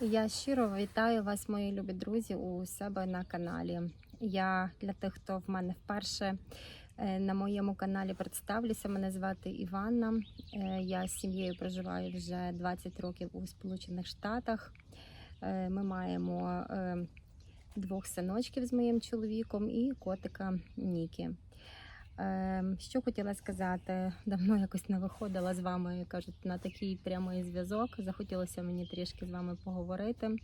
Я щиро вітаю вас, мої любі друзі, у себе на каналі. Я для тих, хто в мене вперше е, на моєму каналі представлюся. Мене звати Іванна. Е, Я з сім'єю проживаю вже 20 років у Сполучених Штатах. Е, Ми маємо двох синочків з моїм чоловіком і котика Нікі. Е, Що хотіла сказати, давно якось не виходила з вами, кажуть, на такий прямий зв'язок. Захотілося мені трішки з вами поговорити.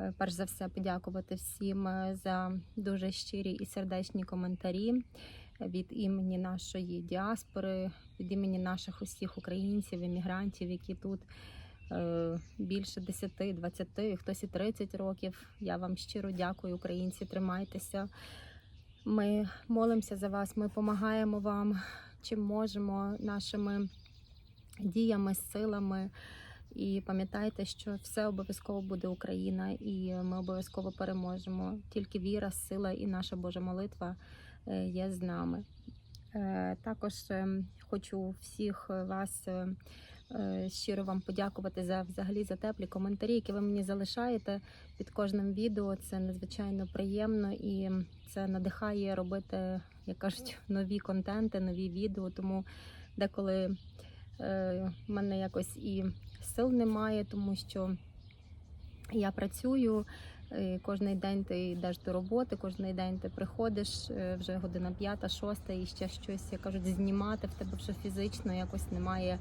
Е, Перш за все, подякувати всім е, за дуже щирі і сердечні коментарі від імені нашої діаспори, від імені наших усіх українців, іммігрантів, які тут е, більше 10, 20, хтось і 30 років. Я вам щиро дякую, українці. Тримайтеся. Ми молимося за вас, ми допомагаємо вам, чим можемо нашими діями, силами. І пам'ятайте, що все обов'язково буде Україна, і ми обов'язково переможемо. Тільки віра, сила і наша Божа молитва е, є з нами. Е, Також е, хочу всіх вас е, щиро вам подякувати за взагалі за теплі коментарі, які ви мені залишаєте під кожним відео. Це надзвичайно приємно і це надихає робити, як кажуть, нові контенти, нові відео. Тому деколи е, в мене якось і сил немає, тому що я працюю. Е, Кожний день ти йдеш до роботи, кожний день ти приходиш е, вже година п'ята, шоста, і ще щось, як кажуть, знімати в тебе вже фізично якось немає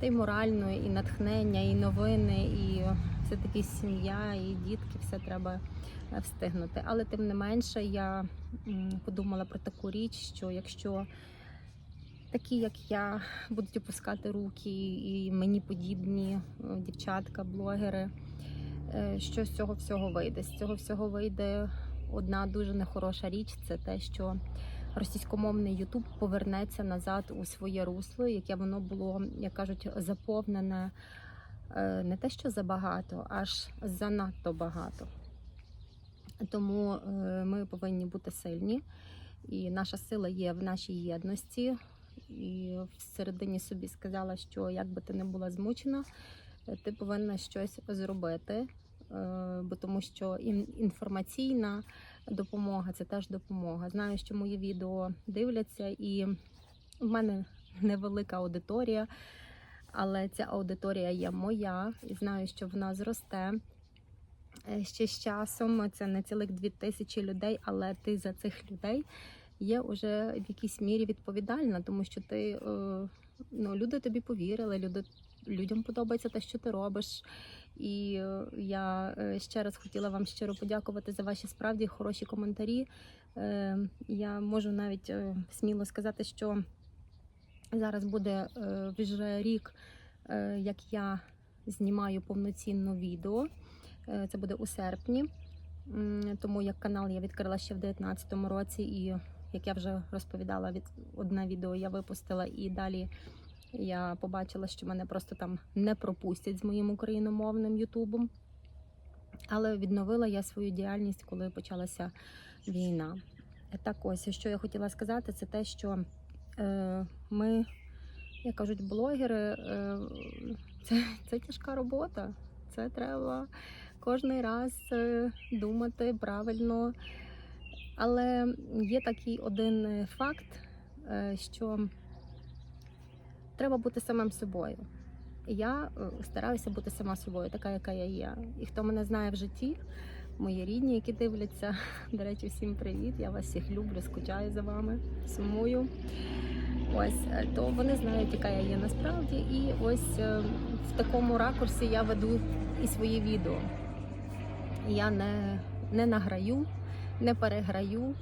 та й морально, і натхнення, і новини, і все таки сім'я, і дітки, все треба е, встигнути. Але тим не менше, я подумала про таку річ, що якщо такі, як я, будуть опускати руки, і мені подібні дівчатка, блогери, що з цього всього вийде? З цього всього вийде одна дуже нехороша річ це те, що російськомовний Ютуб повернеться назад у своє русло, яке воно було, як кажуть, заповнене е, не те, що забагато, аж занадто багато. Тому е, ми повинні бути сильні, і наша сила є в нашій єдності. І всередині собі сказала, що як би ти не була змучена, е, ти повинна щось зробити, е, бо тому що інформаційна допомога це теж допомога. Знаю, що мої відео дивляться, і в мене невелика аудиторія, але ця аудиторія є моя, і знаю, що вона зросте. Е, Ще з часом це не цілих дві тисячі людей, але ти за цих людей є вже в якійсь мірі відповідальна, тому що ти е, ну, люди тобі повірили, люди, людям подобається те, що ти робиш. І е, я е, ще раз хотіла вам щиро подякувати за ваші справді хороші коментарі. Е, Я можу навіть сміло сказати, що зараз буде вже рік, як я знімаю повноцінно відео. Це буде у серпні. Тому як канал я відкрила ще в 2019 році, і як я вже розповідала, від одне відео я випустила, і далі я побачила, що мене просто там не пропустять з моїм україномовним Ютубом. Але відновила я свою діяльність, коли почалася війна. Так ось, що я хотіла сказати, це те, що е, ми, як кажуть, блогери, е, це, це тяжка робота. Це треба кожний раз е, думати правильно. Але є такий один факт, е, що треба бути самим собою. Я е, стараюся бути сама собою, така, яка я є. І хто мене знає в житті, мої рідні, які дивляться, до речі, всім привіт. Я вас всіх люблю, скучаю за вами, сумую. Ось е, то вони знають, яка я є насправді. І ось е, в такому ракурсі я веду і свої відео. Я не, не награю, не переграю,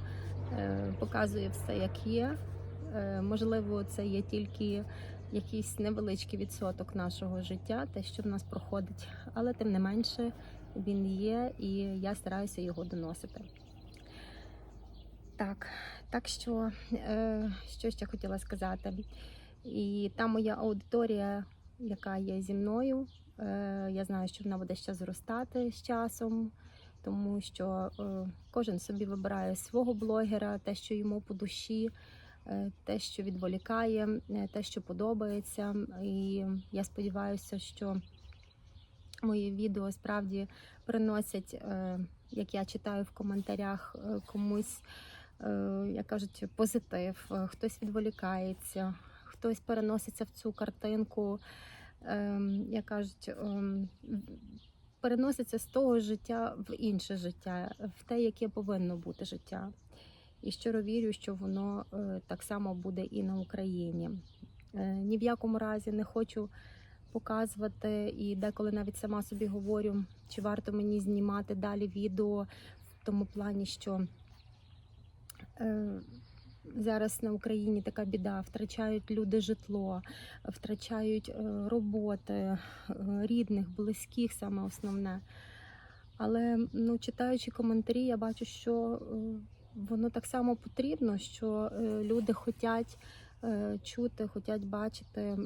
показую все, як є. Можливо, це є тільки якийсь невеличкий відсоток нашого життя, те, що в нас проходить, але тим не менше він є, і я стараюся його доносити. Так, так що, е, що ще хотіла сказати. І та моя аудиторія, яка є зі мною, е, я знаю, що вона буде ще зростати з часом, тому що е, кожен собі вибирає свого блогера, те, що йому по душі, те, що відволікає, е, те, що подобається. І я сподіваюся, що мої відео справді приносять, е, як я читаю в коментарях, е, комусь, е, як кажуть, позитив, е, хтось відволікається, хтось переноситься в цю картинку, е, як кажуть, переноситься з того життя в інше життя, в те, яке повинно бути життя. І щиро вірю, що воно е, так само буде і на Україні. Е, Ні в якому разі не хочу показувати, і деколи навіть сама собі говорю, чи варто мені знімати далі відео в тому плані, що е, зараз на Україні така біда, втрачають люди житло, втрачають роботи, рідних, близьких, саме основне. Але ну, читаючи коментарі, я бачу, що воно так само потрібно, що е, люди хочуть е, чути, хочуть бачити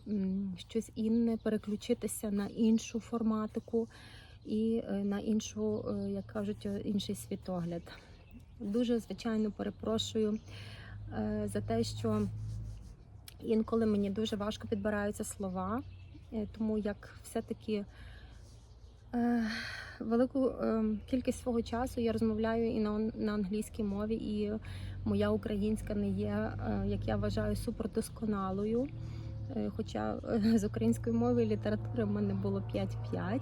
щось інне, переключитися на іншу форматику і е, на іншу, як кажуть, інший світогляд. Дуже звичайно перепрошую за те, що інколи мені дуже важко підбираються слова, тому як все-таки. Е, Велику е, кількість свого часу я розмовляю і на, англійській мові, і моя українська не є, е, як я вважаю, супердосконалою. Хоча з української мови і літератури в мене було 5-5,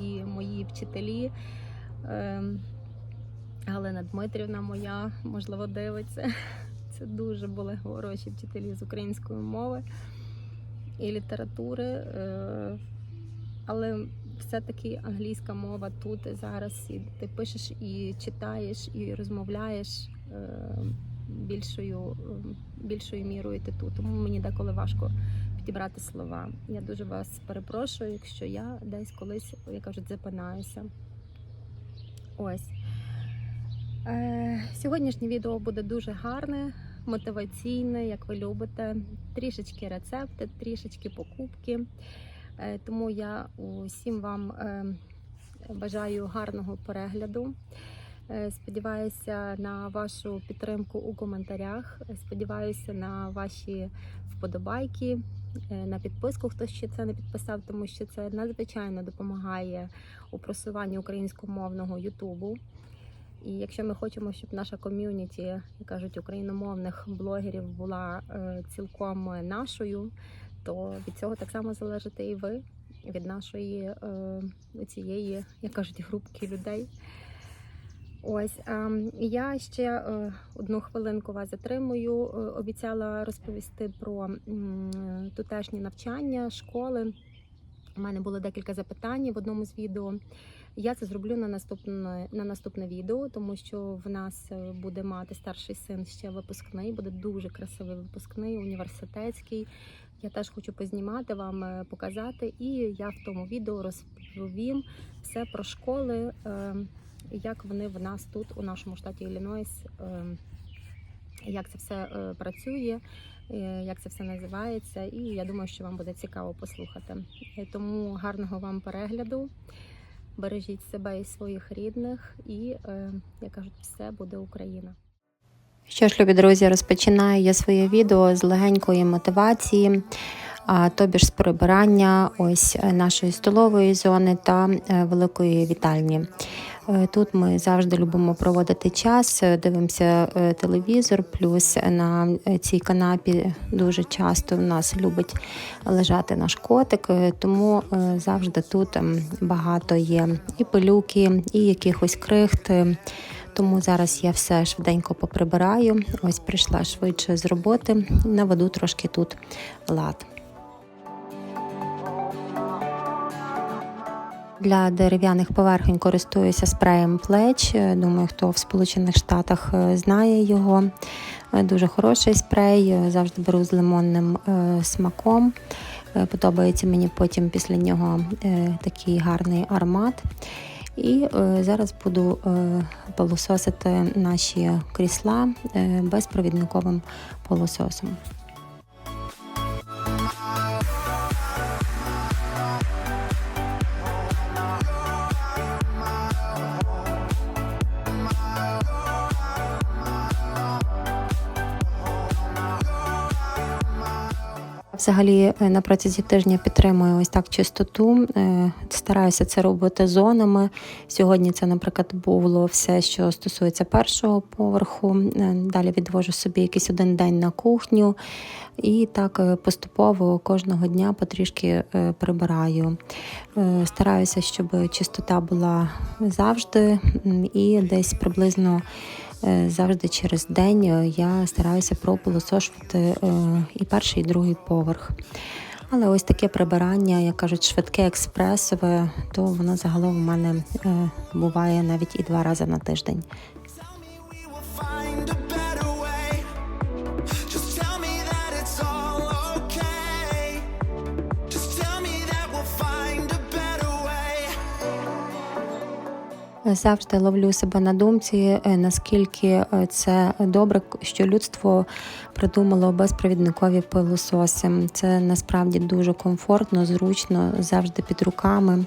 і мої вчителі Галина Дмитрівна моя, можливо, дивиться. Це дуже були хороші вчителі з української мови і літератури. Але все-таки англійська мова тут зараз, і ти пишеш і читаєш, і розмовляєш е, більшою, більшою мірою ти тут. Тому мені деколи важко підібрати слова. Я дуже вас перепрошую, якщо я десь колись, як кажуть, запинаюся. Ось. Е, сьогоднішнє відео буде дуже гарне, мотиваційне, як ви любите. Трішечки рецепти, трішечки покупки. Е, Тому я усім вам е, бажаю гарного перегляду. Е, Сподіваюся на вашу підтримку у коментарях. Сподіваюся на ваші вподобайки, на підписку, хто ще це не підписав, тому що це надзвичайно допомагає у просуванні українськомовного Ютубу. І якщо ми хочемо, щоб наша ком'юніті, як кажуть, україномовних блогерів була цілком нашою, то від цього так само залежите і ви від нашої е, цієї, як кажуть, групки людей. Ось ем, я ще е, одну хвилинку вас затримую. Е, Обіцяла розповісти про тутешні навчання, школи. У мене було декілька запитань в одному з відео. Я це зроблю на наступне на наступне відео, тому що в нас е, буде мати старший син ще випускний, буде дуже красивий випускний, університетський. Я теж хочу познімати вам, е, показати, і я в тому відео розповім все про школи, е, як вони в нас тут, у нашому штаті Іллінойс, як це все працює, як це все називається. І я думаю, що вам буде цікаво послухати. Тому гарного вам перегляду. Бережіть себе і своїх рідних, і, е, як кажуть, все буде Україна. Що ж, любі друзі, розпочинаю я своє відео з легенької мотивації, тобі ж з прибирання ось е, нашої столової зони та е, великої вітальні. Е, Тут ми завжди любимо проводити час, е, дивимося е, телевізор, плюс на цій канапі дуже часто в нас любить лежати наш котик, тому завжди тут ем, багато є і пилюки, і якихось крихт. Тому зараз я все швиденько поприбираю. Ось прийшла швидше з роботи, наведу трошки тут лад. Для дерев'яних поверхень користуюся спреєм плеч. Е, Думаю, хто в Сполучених Штатах е, знає його. Е, Дуже хороший спрей. Завжди беру з лимонним смаком. Подобається мені потім після нього такий гарний аромат. І зараз буду пилососити наші крісла безпровідниковим пилососом. Взагалі е, на протязі тижня підтримую ось так чистоту. Е, Стараюся це робити зонами. Сьогодні це, наприклад, було все, що стосується першого поверху. Е, Далі відвожу собі якийсь один день на кухню. І так поступово кожного дня потрішки прибираю. Стараюся, щоб чистота була завжди, і десь приблизно завжди через день е, я стараюся пропилосошувати е, і перший, і другий поверх. Але ось таке прибирання, як кажуть, швидке експресове, то воно загалом у мене е, буває навіть і два рази на тиждень. Завжди ловлю себе на думці, е, наскільки е, це добре, що людство придумало безпровідникові пилососи. Це насправді дуже комфортно, зручно, завжди під руками.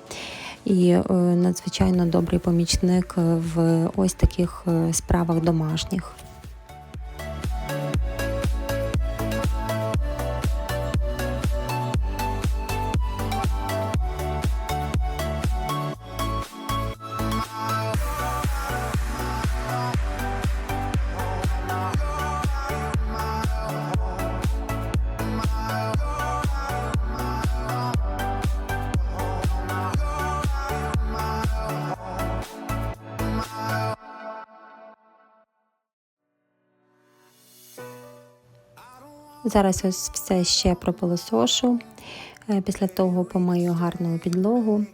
І е, надзвичайно добрий помічник в ось таких справах домашніх. Зараз ось все ще пропилосошу. Е, Після того помию гарну підлогу.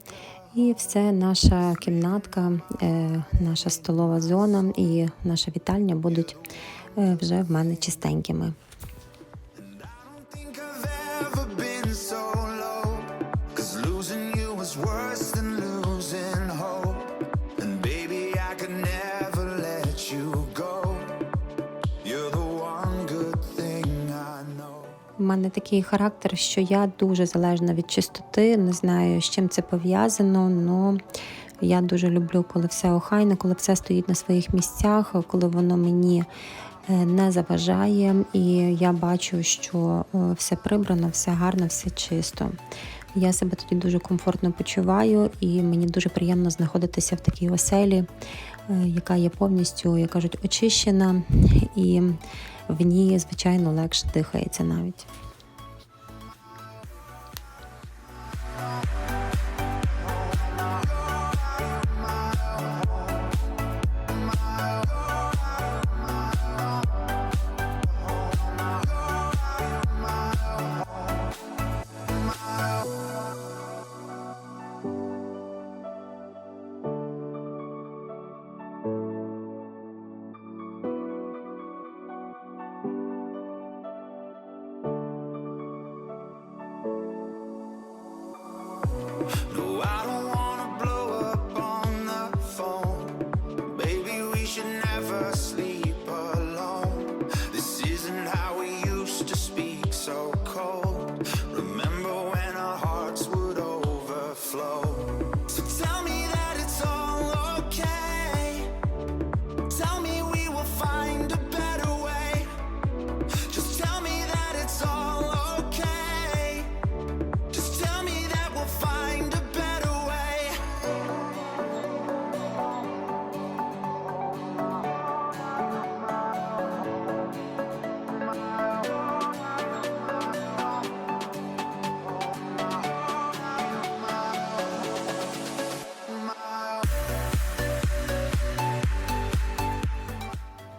І все, наша кімнатка, е, наша столова зона і наша вітальня будуть е, вже в мене чистенькими. У мене такий характер, що я дуже залежна від чистоти. Не знаю, з чим це пов'язано, але я дуже люблю, коли все охайно, коли все стоїть на своїх місцях, коли воно мені е, не заважає, і я бачу, що е, все прибрано, все гарно, все чисто. Я себе тоді дуже комфортно почуваю, і мені дуже приємно знаходитися в такій оселі, яка є повністю, як кажуть, очищена, і в ній, звичайно, легше дихається навіть.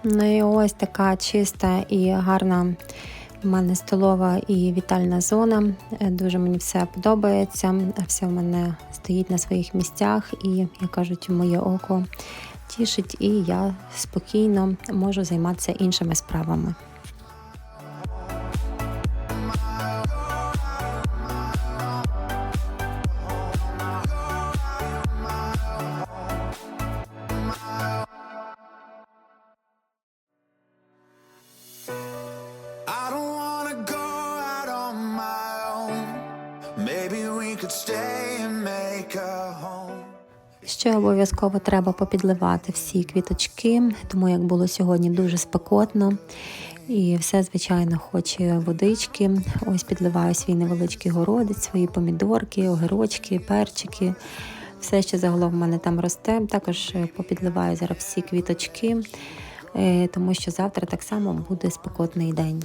Ну і ось така чиста і гарна в мене столова і вітальна зона. Е, Дуже мені все подобається. Все в мене стоїть на своїх місцях, і, як кажуть, моє око тішить, і я спокійно можу займатися іншими справами. Ще обов'язково треба попідливати всі квіточки, тому як було сьогодні дуже спекотно. І все, звичайно, хоче водички. Ось підливаю свій невеличкий городець, свої помідорки, огірочки, перчики. Все, що загалом в мене там росте. Також е, попідливаю зараз всі квіточки, е, тому що завтра так само буде спекотний день.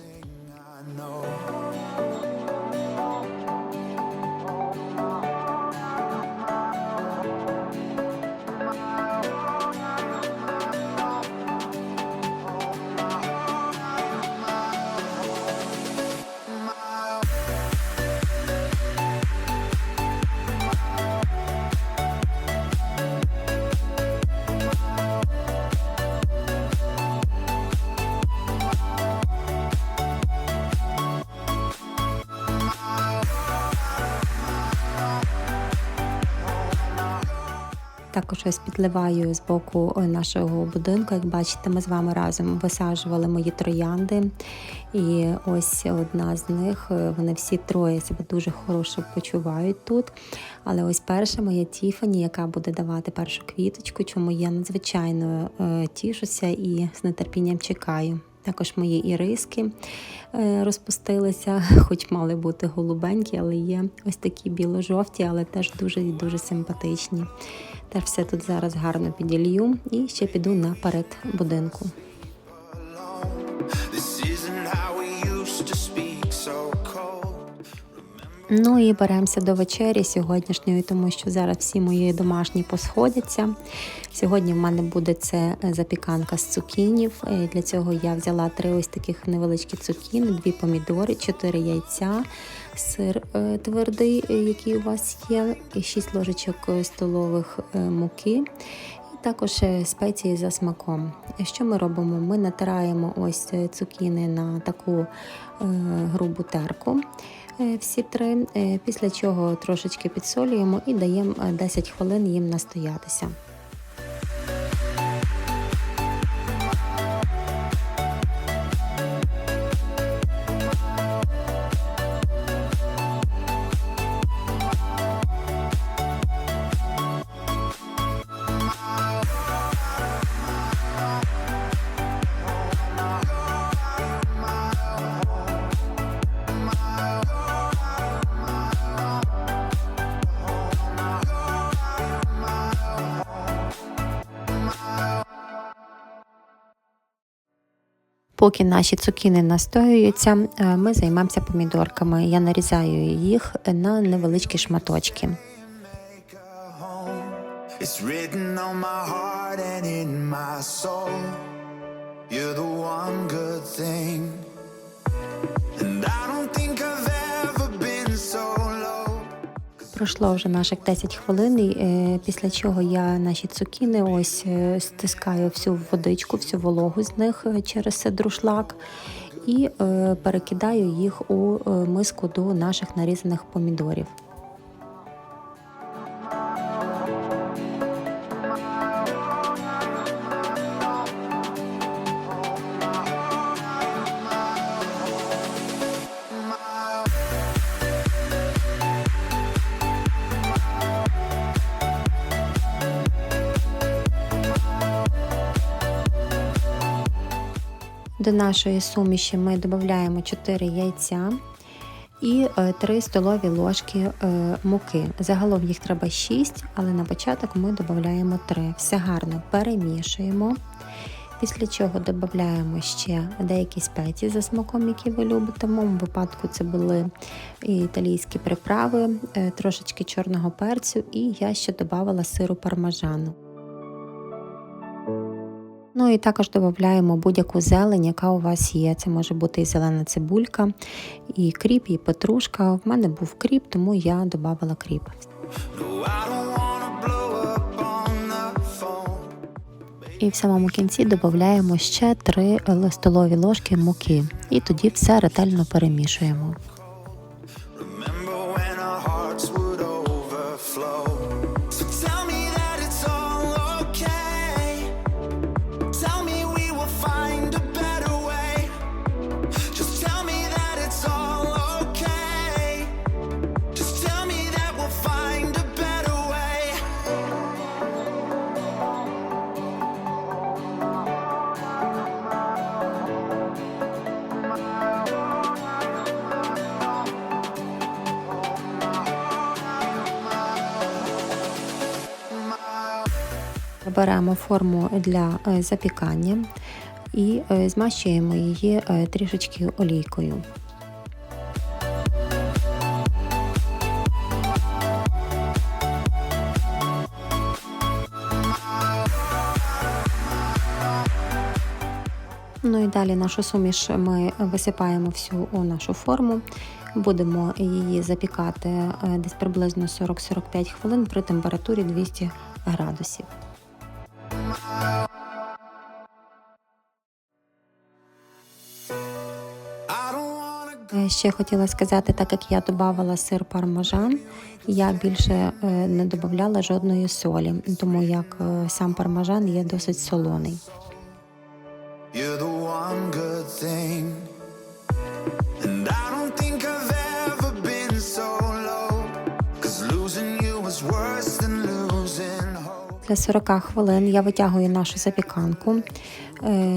Також ось підливаю з боку е, нашого будинку. Як бачите, ми з вами разом висаджували мої троянди. І ось одна з них, е, вони всі троє себе дуже хороше почувають тут. Але ось перша моя Тіфані, яка буде давати першу квіточку, чому я надзвичайно е, тішуся і з нетерпінням чекаю. Також мої іриски розпустилися, хоч мали бути голубенькі, але є ось такі біло-жовті, але теж дуже і дуже симпатичні. Теж все тут зараз гарно піділью і ще піду наперед будинку. Ну і беремося до вечері сьогоднішньої, тому що зараз всі мої домашні посходяться. Сьогодні в мене буде це е, запіканка з цукінів. Е, Для цього я взяла три ось таких невеличкі цукіни, дві помідори, чотири яйця, сир е, твердий, е, який у вас є, 6 ложечок е, столових муки. Також спеції за смаком. Що ми робимо? Ми натираємо ось цукіни на таку грубу терку. Всі три, після чого трошечки підсолюємо і даємо е, 10 хвилин їм настоятися. Поки наші цукіни настоюються, е, ми займаємося помідорками. Я нарізаю їх на невеличкі шматочки. It's written on my heart and in my soul. You're the one good thing. Пройшло вже наших 10 хвилин, е, після чого я наші цукіни ось е, стискаю всю водичку, всю вологу з них е, через друшлак і перекидаю їх у миску до наших нарізаних помідорів. До нашої суміші ми додаємо 4 яйця і 3 столові ложки е, муки. Загалом їх треба 6, але на початок ми додаємо 3. Все гарно перемішуємо. Після чого додаємо ще деякі спеції за смаком, які ви любите. В моєму випадку це були італійські приправи, е, трошечки чорного перцю, і я ще додавала сиру пармажану. Ну і також додаємо будь-яку зелень, яка у вас є. Це може бути і зелена цибулька, і кріп, і петрушка. В мене був кріп, тому я додавала кріп. І в самому кінці додаємо ще 3 столові ложки муки. І тоді все ретельно перемішуємо. Беремо форму для е, запікання і е, змащуємо її е, трішечки олійкою. Ну і далі нашу суміш ми висипаємо всю у нашу форму. Будемо її запікати десь приблизно 40-45 хвилин при температурі 200 градусів. Ще хотіла сказати, так як я додавала сир пармажан, я більше е, не додавала жодної солі, тому як е, сам пармажан є досить солоний. Для 40 хвилин я витягую нашу запіканку, е,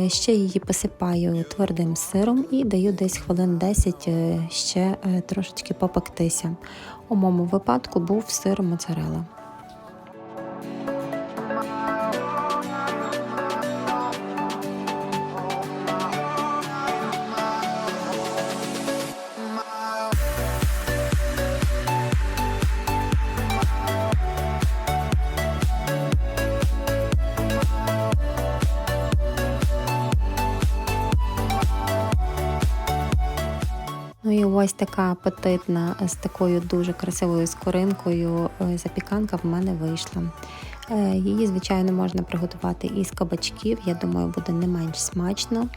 ще її посипаю твердим сиром і даю десь хвилин 10 е, ще е, трошечки попектися. У моєму випадку був сир моцарелла. Ось така апетитна з такою дуже красивою скоринкою е, запіканка в мене вийшла. Е, Її, звичайно, можна приготувати із кабачків. Я думаю, буде не менш смачно.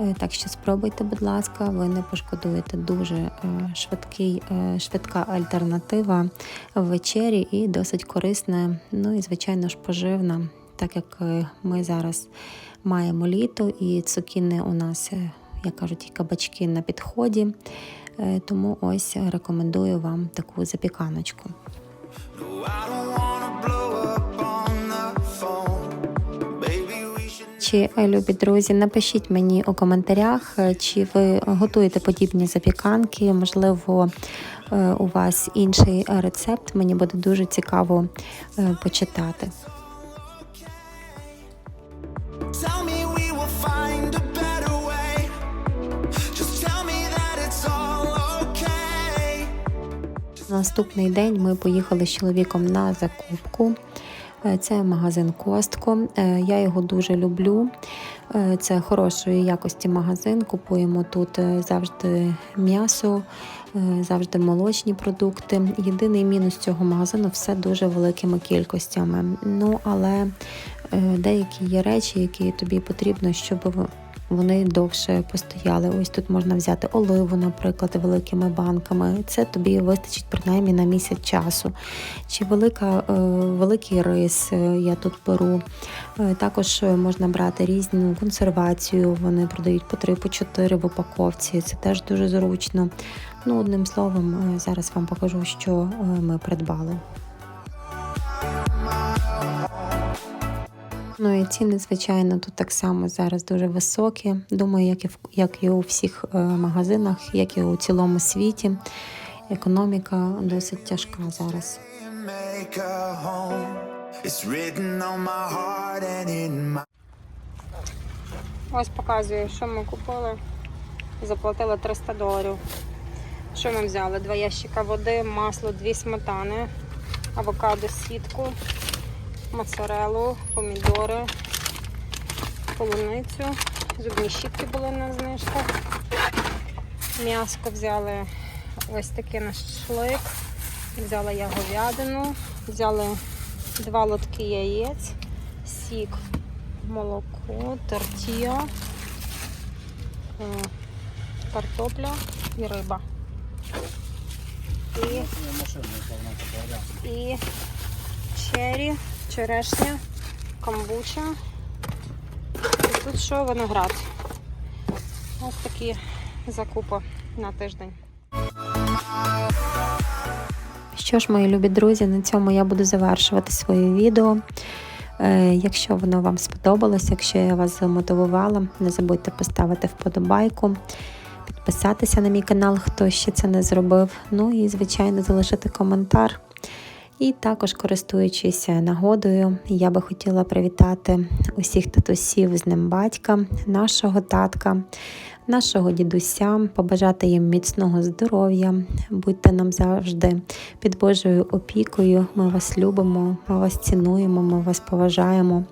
Е, Так що спробуйте, будь ласка, ви не пошкодуєте дуже швидкий, швидка альтернатива в вечері і досить корисна, ну і звичайно ж поживна, так як ми зараз маємо літо і цукіни у нас, як кажуть, і кабачки на підході. Е, Тому ось рекомендую вам таку запіканочку. Чи е, любі друзі, напишіть мені у коментарях, е, чи ви готуєте подібні запіканки. Можливо, у вас інший рецепт. Мені буде дуже цікаво почитати. Наступний день ми поїхали з чоловіком на закупку. Е, Це магазин Костко. Е, Я його дуже люблю. Е, Це хорошої якості магазин. Купуємо тут завжди м'ясо, завжди молочні продукти. Єдиний мінус цього магазину все дуже великими кількостями. Ну але деякі є речі, які тобі потрібно, щоб вони довше постояли. Ось тут можна взяти оливу, наприклад, великими банками. Це тобі вистачить принаймні на місяць часу. Чи велика, е, великий рис е, я тут беру. Е, Також можна брати різну консервацію. Вони продають по 3 по 4 в упаковці. Це теж дуже зручно. Ну, одним словом, зараз вам покажу, що ми придбали. Ну і ціни, звичайно, тут так само зараз дуже високі. Думаю, як і в як і у всіх е, магазинах, як і у цілому світі. Економіка досить тяжка зараз. Ось показую, що ми купили. Заплатили 300 доларів. Що ми взяли? Два ящика води, масло, дві сметани, авокадо, сітку, моцарелу, помідори, полуницю, зубні щітки були на знижках. М'яско взяли ось такий наш шлик. Взяла я говядину, взяли два лотки яєць, сік, молоко, тортія, е, картопля і риба. І, і чері, черешня, камбуча. І тут що виноград. Ось такі закупи на тиждень. Що ж, мої любі друзі, на цьому я буду завершувати своє відео. Е, Якщо воно вам сподобалось, якщо я вас замотивувала, не забудьте поставити вподобайку, підписатися на мій канал, хто ще це не зробив. Ну і, звичайно, залишити коментар. І також, користуючись нагодою, я би хотіла привітати усіх татусів з ним батька, нашого татка, нашого дідуся, побажати їм міцного здоров'я. Будьте нам завжди під Божою опікою. Ми вас любимо, ми вас цінуємо, ми вас поважаємо.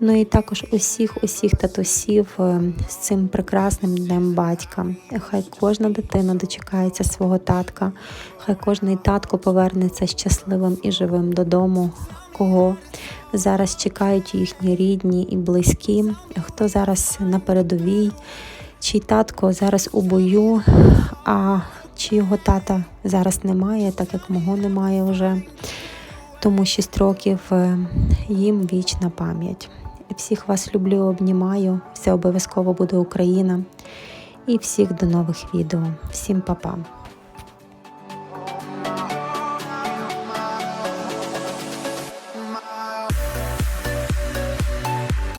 Ну і також усіх, усіх татусів е, з цим прекрасним днем батька. Хай кожна дитина дочекається свого татка, хай кожний татко повернеться щасливим і живим додому, кого зараз чекають їхні рідні і близькі, хто зараз на передовій, чий татко зараз у бою, а чийого тата зараз немає, так як мого немає вже. Тому 6 років е, їм вічна пам'ять. Всіх вас люблю, обнімаю. Все обов'язково буде Україна. І всіх до нових відео. Всім па-па.